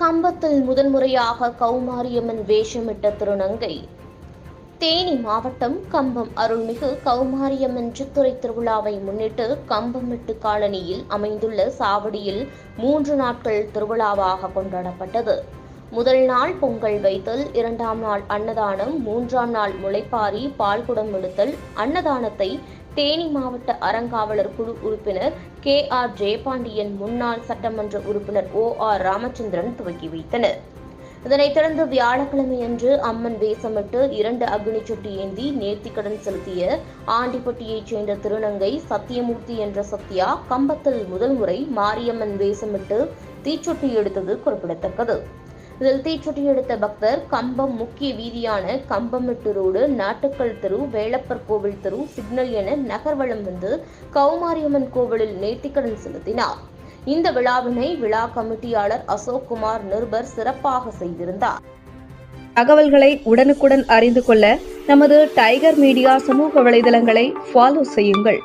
கம்பத்தில் முதன்முறையாக கௌமாரியம்மன் வேஷமிட்ட திருநங்கை. தேனி மாவட்டம் கம்பம் அருள்மிகு கௌமாரியம்மன் சித்துறை திருவிழாவை முன்னிட்டு கம்பமிட்டு காலனியில் அமைந்துள்ள சாவடியில் மூன்று நாட்கள் திருவிழாவாக கொண்டாடப்பட்டது. முதல் நாள் பொங்கல் வைத்தல் இரண்டாம் நாள் அன்னதானம் மூன்றாம் நாள் முளைப்பாரி பால்குடம் எடுத்தல் அன்னதானத்தை தேனி மாவட்ட அறங்காவலர் குழு உறுப்பினர் கே ஆர் ஜெயபாண்டியன் முன்னாள் சட்டமன்ற உறுப்பினர் ஓ ஆர் ராமச்சந்திரன் துவக்கி வைத்தனர். இதனைத் தொடர்ந்து வியாழக்கிழமையன்று அம்மன் வேஷமிட்டு இரண்டு அக்னி சுட்டி ஏந்தி நேர்த்திக்கடன் செலுத்திய ஆண்டிப்பட்டியைச் சேர்ந்த திருநங்கை சத்தியமூர்த்தி என்ற சத்யா கம்பத்தில் முதல் முறை மாரியம்மன் வேஷமிட்டு தீச்சொட்டி எடுத்தது குறிப்பிடத்தக்கது. இதில் தீச்சொட்டி எடுத்த பக்தர் கம்பம் முக்கிய வீதியான கம்பமெட்டு ரோடு நாட்டுக்கல் தெரு வேலப்பர் கோவில் தெரு சிக்னல் என நகர்வலம் வந்து கௌமாரியம்மன் கோவிலில் நேர்த்திக்கடன் செலுத்தினார். இந்த விழாவினை விழா கமிட்டியாளர் அசோக் குமார் நிருபர் சிறப்பாக செய்திருந்தார். தகவல்களை உடனுக்குடன் அறிந்து கொள்ள நமது டைகர் மீடியா சமூக வலைதளங்களை ஃபாலோ செய்யுங்கள்.